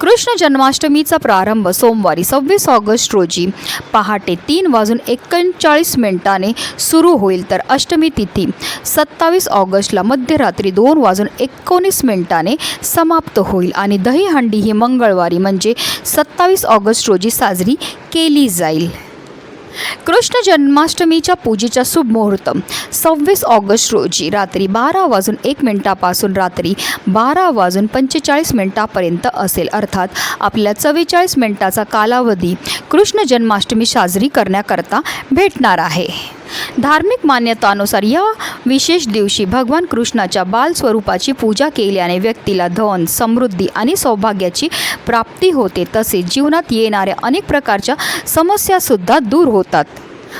कृष्ण जन्माष्टमीचा प्रारंभ सोमवारी सव्वीस ऑगस्ट रोजी. पहाटे तीन वाजून एकोणचाळीस मिनिटाने सुरू होईल तर अष्टमी तिथी. सत्तावीस ऑगस्टला मध्यरात्री दोन वाजून एकोणीस मिनिटाने समाप्त होईल आणि दहीहंडी ही मंगळवारी म्हणजे सत्तावीस ऑगस्ट रोजी साजरी केली जाईल. कृष्ण जन्माष्टमीच्या पूजेचा शुभ मुहूर्त सव्वीस ऑगस्ट रोजी रात्री बारा वाजून एक मिनिटापासून रात्री बारा वाजून पंचेचाळीस मिनिटापर्यंत असेल. अर्थात आपल्या चव्वेचाळीस मिनिटाचा कालावधी कृष्ण जन्माष्टमी साजरी करण्याकरता भेटणार आहे. धार्मिक मान्यतानुसार या विशेष दिवशी भगवान कृष्णाच्या बाल स्वरूपाची पूजा केल्याने व्यक्तीला धन समृद्धी आणि सौभाग्याची प्राप्ती होते. तसेच जीवनात येणाऱ्या अनेक प्रकारच्या समस्यासुद्धा दूर होतात.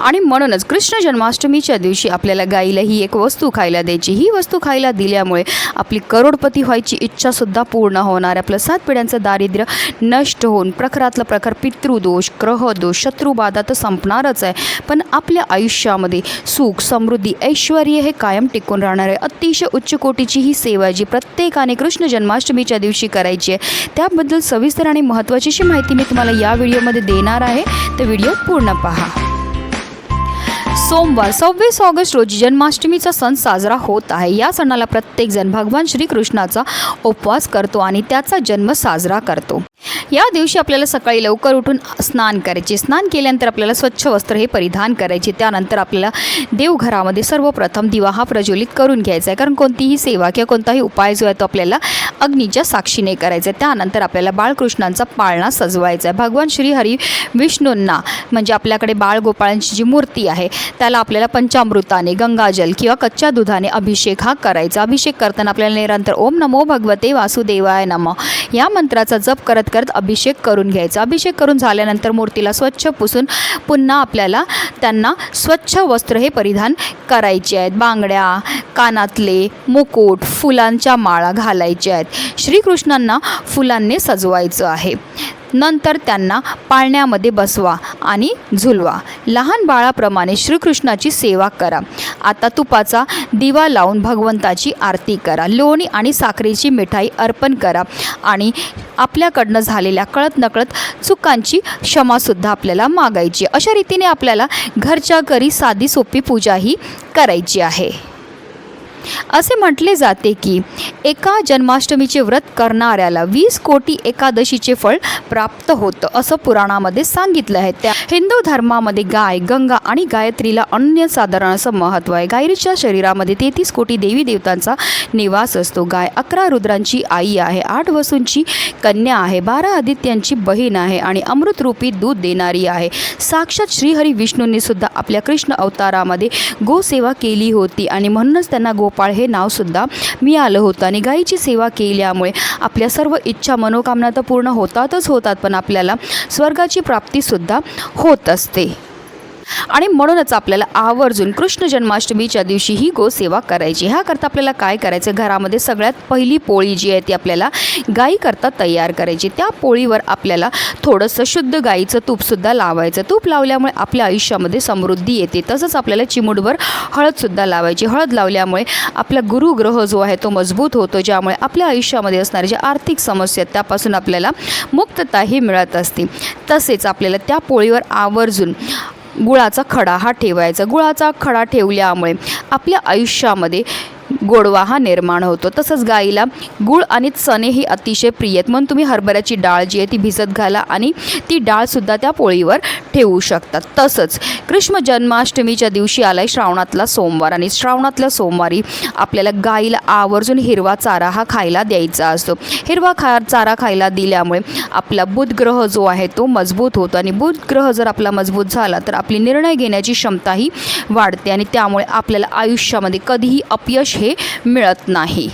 आणि म्हणूनच कृष्ण जन्माष्टमीच्या दिवशी आपल्याला गाईला ही एक वस्तू खायला द्यायची. ही वस्तू खायला दिल्यामुळे आपली करोडपती व्हायची इच्छासुद्धा पूर्ण होणार. आपलं सात पिढ्यांचं दारिद्र्य नष्ट होऊन प्रखरातला प्रखर पितृदोष ग्रहदोष शत्रुबाधा तर संपणारच आहे. पण आपल्या आयुष्यामध्ये सुख समृद्धी ऐश्वर हे कायम टिकून राहणार आहे. अतिशय उच्च कोटीची ही सेवा जी प्रत्येकाने कृष्ण जन्माष्टमीच्या दिवशी करायची आहे त्याबद्दल सविस्तर आणि महत्त्वाची अशी माहिती मी तुम्हाला या व्हिडिओमध्ये देणार आहे. तर व्हिडिओ पूर्ण पहा. सोमवार सव्वीस ऑगस्ट रोजी जन्माष्टमीचा सण साजरा होत आहे. या सणाला प्रत्येकजण भगवान श्रीकृष्णाचा उपवास करतो आणि त्याचा जन्म साजरा करतो. या दिवशी आपल्याला सकाळी लवकर उठून स्नान करायचे. स्नान केल्यानंतर आपल्याला स्वच्छ वस्त्र हे परिधान करायचे. त्यानंतर आपल्याला देवघरामध्ये सर्वप्रथम दिवा हा प्रज्वलित करून घ्यायचा आहे. कारण कोणतीही सेवा किंवा कोणताही उपाय जो आहे तो आपल्याला अग्नीच्या साक्षीने करायचा आहे. त्यानंतर आपल्याला बाळकृष्णांचा पाळणा सजवायचा आहे. भगवान श्रीहरी विष्णूंना म्हणजे आपल्याकडे बाळगोपाळांची जी मूर्ती आहे त्याला आपल्याला पंचामृताने गंगाजल किंवा कच्च्या दुधाने अभिषेक हा करायचा. अभिषेक करताना आपल्याला निरंतर ओम नमो भगवते वासुदेवाय नम या मंत्राचा जप करत करत अभिषेक करून घ्यायचा. अभिषेक करून झाल्यानंतर मूर्तीला स्वच्छ पुसून पुन्हा आपल्याला त्यांना स्वच्छ वस्त्र हे परिधान करायचे आहेत. बांगड्या कानातले मुकुट फुलांच्या माळा घालायच्या आहेत. श्रीकृष्णांना फुलांनी सजवायचं आहे. नंतर त्यांना पाळण्यामध्ये बसवा आणि झुलवा. लहान बाळाप्रमाणे श्रीकृष्णाची सेवा करा. आता तुपाचा दिवा लावून भगवंताची आरती करा. लोणी आणि साखरेची मिठाई अर्पण करा आणि आपल्याकडनं झालेल्या कळत नकळत चुकांची क्षमासुद्धा आपल्याला मागायची. अशा रीतीने आपल्याला घरच्या घरी साधी सोपी पूजाही करायची आहे. असे म्हटले जाते की एका जन्माष्टमीचे व्रत करणाऱ्याला वीस कोटी एकादशीचे फळ प्राप्त होतं असं पुराणामध्ये सांगितलं आहे. त्या हिंदू धर्मामध्ये गाय गंगा आणि गायत्रीला अनन्यसाधारण असं महत्त्व आहे. गायरीच्या शरीरामध्ये तेहतीस कोटी देवी देवतांचा निवास असतो. गाय अकरा रुद्रांची आई आहे आठ वसूंची कन्या आहे बारा आदित्यांची बहीण आहे आणि अमृतरूपी दूध देणारी आहे. साक्षात श्रीहरी विष्णूंनी सुद्धा आपल्या कृष्ण अवतारामध्ये गोसेवा केली होती आणि म्हणूनच त्यांना गोपाळ हे नावसुद्धा मिळालं होतं. आणि गाईची सेवा केल्यामुळे आपल्या सर्व इच्छा मनोकामना तर पूर्ण होतातच होतात पण आपल्याला स्वर्गाची प्राप्तीसुद्धा होत असते. आणि म्हणूनच आपल्याला आवर्जून कृष्ण जन्माष्टमीच्या दिवशी ही गोसेवा करायची. ह्याकरता आपल्याला काय करायचं घरामध्ये सगळ्यात पहिली पोळी जी आहे ती आपल्याला गाईकरता तयार करायची. त्या पोळीवर आपल्याला थोडंसं शुद्ध गाईचं तूपसुद्धा लावायचं. तूप लावल्यामुळे आपल्या आयुष्यामध्ये समृद्धी येते. तसंच आपल्याला चिमुडवर हळदसुद्धा लावायची. हळद लावल्यामुळे आपला गुरुग्रह जो आहे तो मजबूत होतो ज्यामुळे आपल्या आयुष्यामध्ये असणाऱ्या ज्या आर्थिक समस्या आहेत त्यापासून आपल्याला मुक्तताही मिळत असते. तसेच आपल्याला त्या पोळीवर आवर्जून गुळाचा खडा हा ठेवायचा. गुळाचा खडा ठेवल्यामुळे आपल्या आयुष्यामध्ये गोडवा हा निर्माण होतो. तसंच गाईला गुळ आणि चणे ही अतिशय प्रिय आहेत. म्हणून तुम्ही हरभऱ्याची डाळ जी आहे ती भिजत घाला आणि ती डाळसुद्धा त्या पोळीवर ठेवू शकतात तसंच कृष्ण जन्माष्टमीच्या दिवशी आलाय श्रावणातला सोमवार आणि श्रावणातल्या सोमवारी आपल्याला गाईला आवर्जून हिरवा चारा हा खायला द्यायचा असतो. हिरवा खा चारा खायला दिल्यामुळे आपला बुधग्रह जो आहे तो मजबूत होतो आणि बुधग्रह जर आपला मजबूत झाला तर आपली निर्णय घेण्याची क्षमताही वाढते आणि त्यामुळे आपल्याला आयुष्यामध्ये कधीही अपयश हे मिळत नाही.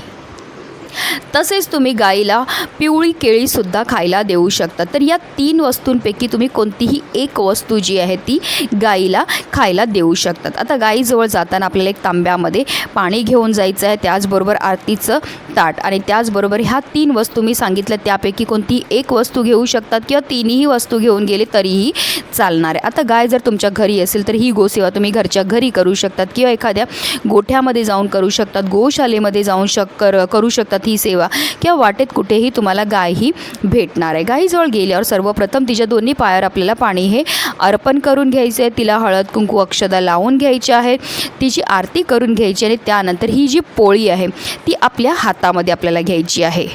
तसेच तुम्ही गाईला पिवळी केळीसुद्धा खायला देऊ शकता. तर या तीन वस्तूंपैकी तुम्ही कोणतीही एक वस्तू जी आहे ती गाईला खायला देऊ शकतात. आता गाईजवळ जाताना आपल्याला एक तांब्यामध्ये पाणी घेऊन जायचं आहे त्याचबरोबर आरतीचं ताट. आणि त्याचबरोबर ह्या तीन वस्तू मी सांगितल्या त्यापैकी कोणती एक वस्तू घेऊ शकतात किंवा तिन्ही वस्तू घेऊन गेले तरीही चालणार आहे. आता गाय जर तुमच्या घरी असेल तर ही गोसेवा तुम्ही घरच्या घरी करू शकतात किंवा एखाद्या गोठ्यामध्ये जाऊन करू शकतात गोशालेमध्ये जाऊन शक कर करू शकतात. ही सेवा किंवा वाटेत कुठेही तुम्हाला गाय ही भेटणार आहे. गाईजवळ गेल्यावर सर्वप्रथम तिच्या दोन्ही पायावर आपल्याला पाणी हे अर्पण करून घ्यायचं आहे. तिला हळद कुंकू अक्षदा लावून घ्यायची आहे तिची आरती करून घ्यायची आणि त्यानंतर ही जी पोळी आहे ती आपल्या हातामध्ये आपल्याला घ्यायची आहे.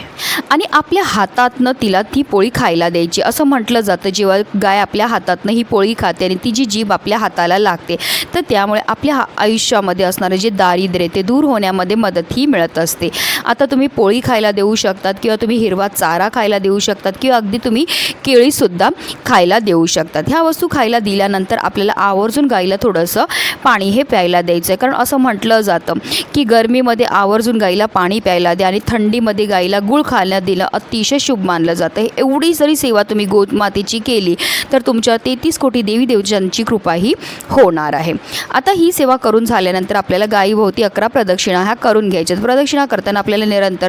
आणि आपल्या हातातनं तिला ती पोळी खायला द्यायची. असं म्हटलं जातं जेव्हा गाय आपल्या हातातनं ही पोळी खाते आणि ती जी जीभ आपल्या हाताला लागते तर त्यामुळे आपल्या हा- आयुष्यामध्ये असणारं जे दारिद्र्य ते दूर होण्यामध्ये मदतही मिळत असते. आता तुम्ही पोळी खायला देऊ शकतात किंवा तुम्ही हिरवा चारा खायला देऊ शकतात किंवा अगदी तुम्ही केळीसुद्धा खायला देऊ शकतात. ह्या वस्तू खायला दिल्यानंतर आपल्याला आवर्जून गाईला थोडंसं पाणी हे प्यायला द्यायचं आहे कारण असं म्हटलं जातं की गरमीमध्ये आवर्जून गाईला पाणी प्यायला द्या आणि थंडीमध्ये गाईला गुळ खायला दिलं अतिशय शुभ मानलं जातं. हे एवढी जरी सेवा तुम्ही गोमातेची केली तर तुमच्या तेहतीस कोटी देवी देवतांची कृपाही होणार आहे. आता ही सेवा करून झाल्यानंतर आपल्याला गायीभोवती अकरा प्रदक्षिणा ह्या करून घ्यायच्या प्रदक्षिणा करताना आपल्याला निरंतर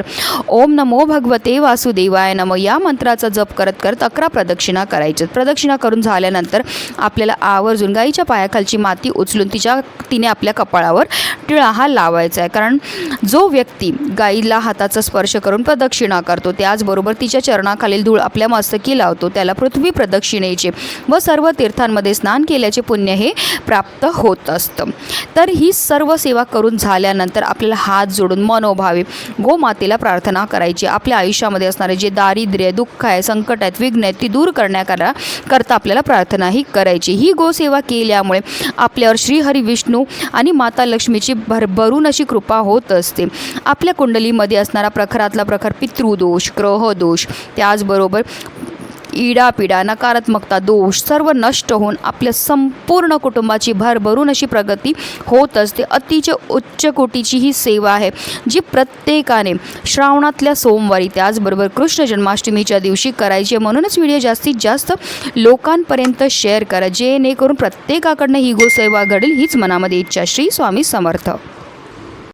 ओम नमो भगवते वासुदेवाय नम. या मंत्राचा जप करत करत अकरा प्रदक्षिणा करायच्यात प्रदक्षिणा करून झाल्यानंतर आपल्याला आवर्जून गाईच्या पायाखालची माती उचलून तिच्या तिने आपल्या कपाळावर टिळा हा लावायचा आहे. कारण जो व्यक्ती गाईला हाताचा स्पर्श करून प्रदक्षिणा करतो त्याचबरोबर तिच्या चरणाखालील धूळ आपल्या मस्तकी लावतो त्याला पृथ्वी प्रदक्षिणेचे व सर्व तीर्थांमध्ये स्नान केल्याचे पुण्य हे प्राप्त होत असतं. तर ही सर्व सेवा करून झाल्यानंतर आपल्याला हात जोडून मनोभावे गोमातेला प्रार्थना करायची. आपल्या आयुष्यामध्ये असणारे जे दारिद्र्य दुःख आहे संकट आहेत विघ्न आहेत ती दूर करण्याकरा करता आपल्याला प्रार्थनाही करायची. ही गोसेवा केल्यामुळे आपल्यावर श्रीहरी विष्णू आणि माता लक्ष्मीची भरभरून अशी कृपा होत असते. आपल्या कुंडलीमध्ये असणारा प्रखरातला प्रखर पितृदोष ग्रहदोष त्याचबरोबर इडापिडा नकारात्मकता दोष सर्व नष्ट होऊन आपल्या संपूर्ण कुटुंबाची भरभरून अशी प्रगती होत असते अतिशय उच्च कोटीची ही सेवा आहे जी प्रत्येकाने श्रावणातल्या सोमवारी त्याचबरोबर कृष्ण जन्माष्टमीच्या दिवशी करायची आहे. म्हणूनच व्हिडिओ जास्तीत जास्त लोकांपर्यंत शेअर करा जेणेकरून प्रत्येकाकडनं ही गोसेवा घडेल हीच मनामध्ये इच्छा. श्री स्वामी समर्थ.